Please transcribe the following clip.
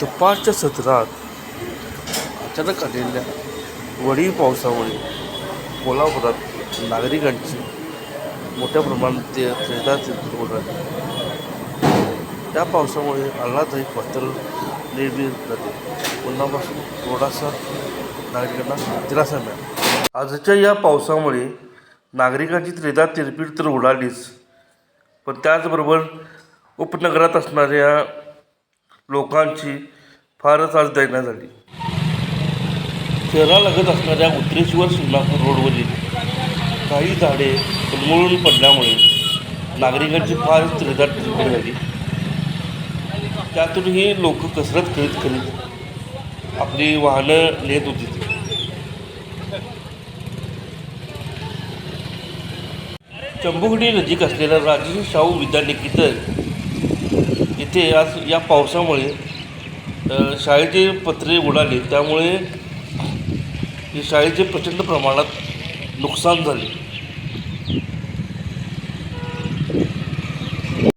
दुपारच्या सत्रात अचानक आलेल्या वडील पावसामुळे कोल्हापुरात नागरिकांची मोठ्या प्रमाणात ते शेतात उडाली त्या पावसामुळे आल्हाददायक वातावरण निर्मित झाले. उन्हापासून थोडासा नागरिकांना दिलासा मिळाला. आजच्या या पावसामुळे नागरिकांची त्रेदा तिरपीड तर उडालीच पण त्याचबरोबर उपनगरात असणाऱ्या लोकांची फारच आज दैना झाली. शहरालगत असणाऱ्या उत्तरेश्वर शिंगणापूर रोडवरील काही झाडे उन्मळून पडल्यामुळे नागरिकांची फारच त्रेदाट तिरपीट झाली त्यातूनही लोक कसरत करीत करीत आपली वाहनं नेत होती. चंबुगडी नजीक असलेल्या राजेश शाहू विद्यानिकेतन इथे आज या पावसामुळे शाळेचे पत्रे उडाले त्यामुळे शाळेचे प्रचंड प्रमाणात नुकसान झाले.